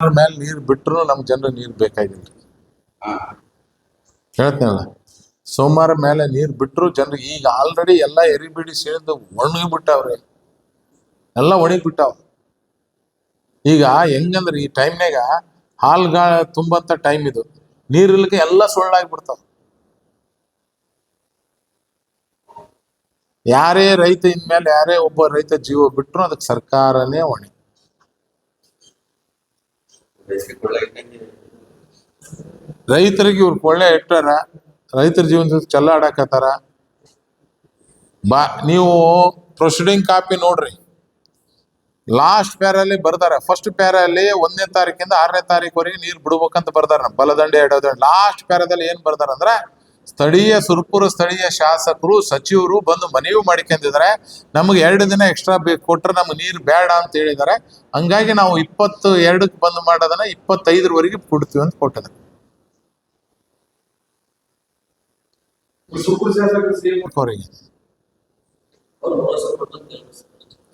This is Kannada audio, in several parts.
ಅದ್ರ ಮೇಲೆ ನೀರು ಬಿಟ್ಟರು ನಮ್ಮ ಜನರಿಗೆ ನೀರು ಬೇಕಾಗಿಲ್ಲ. ಹೇಳ್ತೇನಲ್ಲ ಸೋಮವಾರ ಮೇಲೆ ನೀರು ಬಿಟ್ಟರು ಜನರು ಈಗ ಆಲ್ರೆಡಿ ಎಲ್ಲ ಎರಿಬಿಡಿ ಸೇರಿದು ಒಣಗಿ ಬಿಟ್ಟಾವ್ರಿ. ಎಲ್ಲ ಒಣಗಿ ಬಿಟ್ಟಾವ. ಈಗ ಹೆಂಗಂದ್ರೆ ಈ ಟೈಮ್ನಾಗ ಹಾಲ್ಗಾಳ ತುಂಬಂತ ಟೈಮ್ ಇದು. ನೀರಿಲ್ಲಕ್ಕೆ ಎಲ್ಲ ಸುಳ್ಳಾಗ್ಬಿಡ್ತಾವ ಯಾರೇ ರೈತ ಇನ್ಮೇಲೆ ಯಾರೇ ಒಬ್ಬ ರೈತ ಜೀವ ಬಿಟ್ರು ಅದಕ್ಕೆ ಸರ್ಕಾರನೇ ಹೊಣೆ. ರೈತರಿಗೆ ಇವ್ರು ಕೊಳ್ಳೆ ಇಟ್ಟಾರ, ರೈತರ ಜೀವನ ಚೆಲ್ಲಾಡಕತ್ತಾರ. ಬಾ, ನೀವು ಪ್ರೊಸೀಡಿಂಗ್ ಕಾಪಿ ನೋಡ್ರಿ. ಲಾಸ್ಟ್ ಪ್ಯಾರಲ್ಲಿ ಬರ್ದಾರ ಫಸ್ಟ್ ಪ್ಯಾರಲ್ಲಿ ಒಂದನೇ ತಾರೀಕಿಂದ ಆರನೇ ತಾರೀಕುವರೆಗೆ ನೀರು ಬಿಡ್ಬೇಕಂತ ಬರ್ದಾರ ಬಲದಂಡೆ ಎಡದಂಡೆ ಲಾಸ್ಟ್ ಪ್ಯಾರದಲ್ಲಿ ಏನ್ ಬರ್ದಾರ ಅಂದ್ರೆ ಸ್ಥಳೀಯ ಸುರ್ಪುರ ಸ್ಥಳೀಯ ಶಾಸಕರು ಸಚಿವರು ಬಂದು ಮನವಿ ಮಾಡಿಕೊಂಡಿದ್ದಾರೆ. ನಮಗೆ ಎರಡು ದಿನ ಎಕ್ಸ್ಟ್ರಾ ಬೇಕು ಕೊಟ್ರೆ ನಮ್ಗೆ ನೀರು ಬೇಡ ಅಂತ ಹೇಳಿದ್ದಾರೆ. ಹಂಗಾಗಿ ನಾವು ಇಪ್ಪತ್ತು ಎರಡಕ್ಕೆ ಬಂದ್ ಮಾಡೋದನ್ನ ಇಪ್ಪತ್ತೈದರವರೆಗೆ ಕೊಡ್ತೀವಿ ಅಂತ ಕೊಟ್ಟಿದ್ದಾರೆ.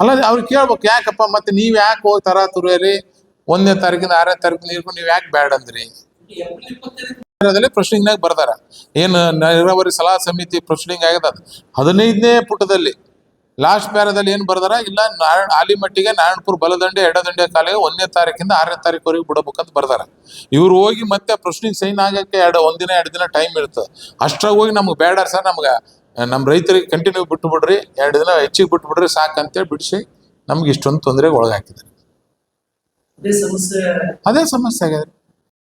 ಅಲ್ಲ ಅವ್ರಿಗೆ ಕೇಳ್ಬೇಕು ಯಾಕಪ್ಪ ಮತ್ತೆ ನೀವ್ ಯಾಕೆ ಹೋಗಿ ತರ ತುರೇರಿ ಒಂದನೇ ತಾರೀಕಿಂದ ಆರನೇ ತಾರೀಕು ನೀರು ನೀವ್ ಯಾಕೆ ಬೇಡ ಅಂದ್ರಿ ಪ್ರೊಸೀಡಿಂಗ್ನಾಗ ಬರ್ದಾರ ಏನು ನೀರಾವರಿ ಸಲಹಾ ಸಮಿತಿ ಪ್ರೊಸೀಡಿಂಗ್ ಆಗ್ಯದ. ಹದಿನೈದನೇ ಪುಟದಲ್ಲಿ ಲಾಸ್ಟ್ ಪ್ಯಾರದಲ್ಲಿ ಏನ್ ಬರ್ದಾರ? ಇಲ್ಲ ನಾರಾಯಣ ಆಲಿಮಟ್ಟಿಗೆ ನಾರಾಯಣಪುರ ಬಲದಂಡೆ ಎಡದಂಡೆ ಕಾಲಿಗೆ ಒಂದನೇ ತಾರೀಕಿಂದ ಆರನೇ ತಾರೀಕುವರೆಗೆ ಬಿಡಬೇಕಂತ ಬರ್ದಾರ. ಇವ್ರು ಹೋಗಿ ಮತ್ತೆ ಪ್ರಶ್ನೆ ಸೈನ್ ಆಗಕ್ಕೆ ಎರಡು ಒಂದಿನ ಎರಡು ದಿನ ಟೈಮ್ ಇರ್ತದೆ ಅಷ್ಟ್ರಾಗ ಹೋಗಿ ನಮ್ಗೆ ಬೇಡ ಸರ್ ನಮ್ಗೆ ನಮ್ಮ ರೈತರಿಗೆ ಕಂಟಿನ್ಯೂ ಬಿಟ್ಟು ಬಿಡ್ರಿ ಎರಡು ದಿನ ಹೆಚ್ಚಿಗೆ ಬಿಟ್ಟು ಬಿಡ್ರಿ ಸಾಕಂತೇಳಿ ಬಿಡಿಸಿ ನಮ್ಗೆ ಇಷ್ಟೊಂದು ತೊಂದರೆಗೆ ಒಳಗಾಕಿದ್ದಾರೆ. ಅದೇ ಸಮಸ್ಯೆ. ಆಗಿದೆ